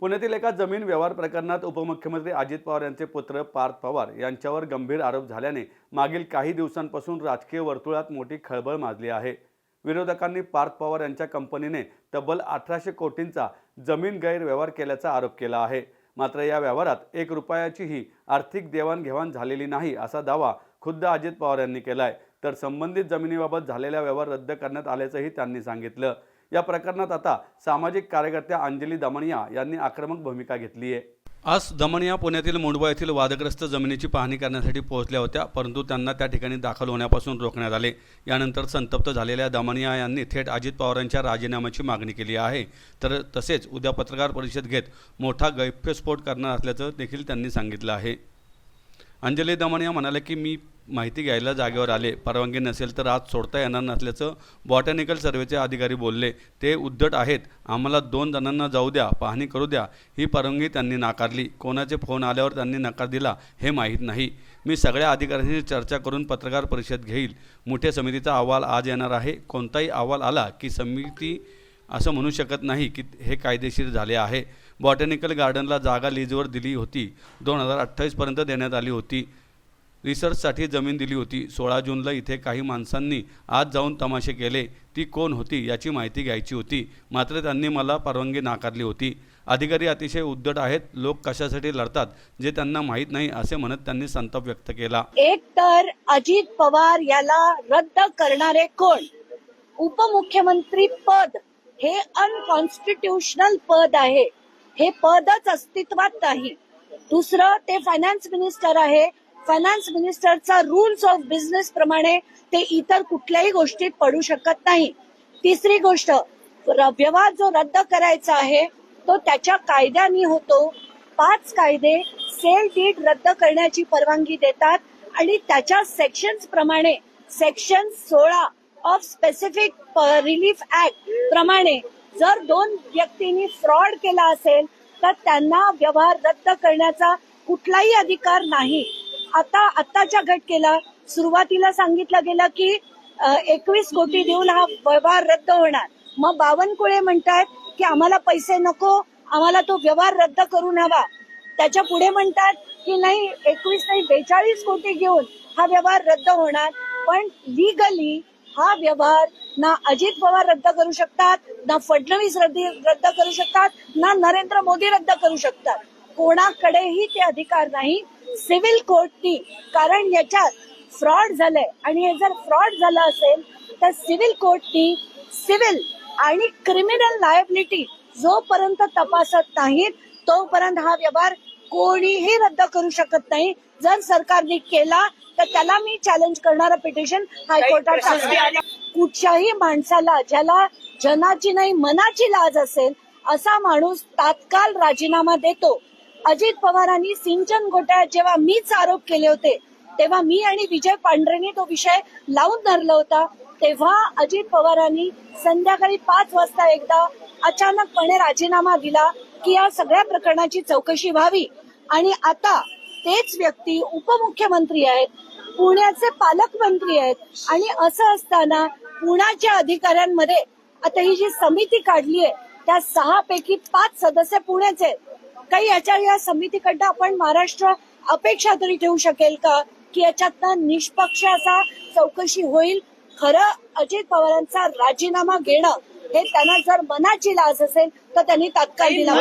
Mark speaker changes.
Speaker 1: पुण्यातील एका जमीन व्यवहार प्रकरणात उपमुख्यमंत्री अजित पवार यांचे पुत्र पार्थ पवार यांच्यावर गंभीर आरोप झाल्याने मागील काही दिवसांपासून राजकीय वर्तुळात मोठी खळबळ माजली आहे. विरोधकांनी पार्थ पवार यांच्या कंपनीने तब्बल अठराशे कोटींचा जमीन गैरव्यवहार केल्याचा आरोप केला आहे. मात्र या व्यवहारात एक रुपयाचीही आर्थिक देवाणघेवाण झालेली नाही असा दावा खुद्द अजित पवार यांनी केला आहे तर संबंधित जमिनीबाबत झालेला व्यवहार रद्द करण्यात आल्याचंही त्यांनी सांगितलं. या प्रकरणात आता सामाजिक कार्यकर्त्या अंजली दमणिया यांनी आक्रमक भूमिका घेतली आहे. आज दमणिया पुण्यातील मुंडवा येथील वादग्रस्त जमिनीची पाहणी करण्यासाठी पोहोचल्या होत्या परंतु त्यांना त्या ठिकाणी दाखल होण्यापासून रोखण्यात आले. यानंतर संतप्त झालेल्या दमणिया यांनी थेट अजित पवारांच्या राजीनाम्याची मागणी केली आहे. तर तसेच उद्या पत्रकार परिषद घेत मोठा गैप्यस्फोट करणार असल्याचं देखील त्यांनी सांगितलं आहे. अंजली दमणिया म्हणाले की मी माहिती घ्यायला जागेवर आले. परवानगी नसेल तर आज सोडता येणार नसल्याचं बॉटॅनिकल सर्वेचे अधिकारी बोलले. ते उद्धट आहेत. आम्हाला दोन जणांना जाऊ द्या पाहणी करू द्या. ही परवानगी त्यांनी नाकारली. कोणाचे फोन आल्यावर त्यांनी नकार दिला हे माहीत नाही. मी सगळ्या अधिकाऱ्यांशी चर्चा करून पत्रकार परिषद घेईल. मोठ्या समितीचा अहवाल आज येणार आहे. कोणताही अहवाल आला की समिती असं म्हणू शकत नाही की हे कायदेशीर झाले आहे. बॉटॅनिकल गार्डनला जागा लीजवर दिली होती. दोन हजार अठ्ठावीसपर्यंत देण्यात आली होती. रिसर्चसाठी जमीन दिली होती. सोळा जूनला इथे काही माणसांनी आज जाऊन तमाशे केले. ती कोण होती याची माहिती घ्यायची होती. मात्र त्यांनी मला परवानगी नाकारली होती. अधिकारी अतिशय उद्धट आहेत. लोक कशासाठी लढतात जे त्यांना माहीत नाही असे म्हणत त्यांनी संताप व्यक्त केला.
Speaker 2: एक तर अजित पवार याला रद्द करणारे कोण? उपमुख्यमंत्री पद हे अनकॉन्स्टिट्युशनल पद आहे. हे पदच अस्तित्वात नाही. दुसरं ते फायनान्स मिनिस्टर आहे. फायनान्स मिनिस्टरचा रूल्स ऑफ बिझनेस प्रमाणे ते इतर कुठल्याही गोष्टीत पडू शकत नाही. तिसरी गोष्ट व्यवहार जो रद्द करायचा आहे तो त्याच्या कायद्याने होतो. पाच कायदे सेल डीड रद्द करण्याची परवानगी देतात आणि त्याच्या सेक्शन्स प्रमाणे सेक्शन सोळा ऑफ स्पेसिफिक रिलीफ ऍक्ट प्रमाणे जर दोन व्यक्तींनी फ्रॉड केला असेल तर त्यांना व्यवहार रद्द करण्याचा कुठलाही अधिकार नाही. आता आत्ताच्या घटकेला सुरुवातीला सांगितलं गेलं की एकवीस कोटी देऊन हा व्यवहार रद्द होणार. मग बावनकुळे म्हणतात की आम्हाला पैसे नको आम्हाला तो व्यवहार रद्द करून हवा. त्याच्या पुढे म्हणतात की नाही एकवीस नाही बेचाळीस कोटी घेऊन हा व्यवहार रद्द होणार. पण लिगली हा व्यवहार ना अजित पवार रद्द करू शकतात ना फडणवीस रद्द रद्द करू शकतात ना नरेंद्र मोदी रद्द करू शकतात. कोणाकडेही ते अधिकार नाही. सिव्हिल कोर्टनी कारण याच्यात फ्रॉड झालंय. आणि हे जर फ्रॉड झालं असेल तर सिव्हिल कोर्टनी सिव्हिल आणि क्रिमिनल लायबिलिटी जोपर्यंत तपासत नाहीत तोपर्यंत हा व्यवहार कोणीही रद्द करू शकत नाही. जर सरकारने केला तर त्याला मी चॅलेंज करणारं पिटिशन हायकोर्टात. कुठच्याही माणसाला ज्याला जनाची नाही मनाची लाज असेल असा माणूस तात्काळ राजीनामा देतो. अजित पवारांनी सिंचन घोटाळ्यात जेव्हा मीच आरोप केले होते तेव्हा मी आणि विजय पांढरेंनी तो विषय लावून धरला होता. तेव्हा अजित पवारांनी संध्याकाळी पाच वाजता एकदा अचानकपणे राजीनामा दिला की या सगळ्या प्रकरणाची चौकशी व्हावी. आणि आता तेच व्यक्ती उपमुख्यमंत्री आहेत पुण्याचे पालकमंत्री आहेत. आणि असं असताना पुण्याच्या अधिकाऱ्यांमध्ये आता ही जी समिती काढली आहे त्या सहा पैकी पाच सदस्य पुण्याचे आहेत. काही याच्या या समितीकडनं आपण महाराष्ट्र अपेक्षा तरी ठेवू शकेल का? की याच्यातनं निष्पक्ष असा चौकशी होईल खरं अजित पवारांचा राजीनामा घेणं हे त्यांना जर मनाची लाज असेल तर त्यांनी तात्काळ दिला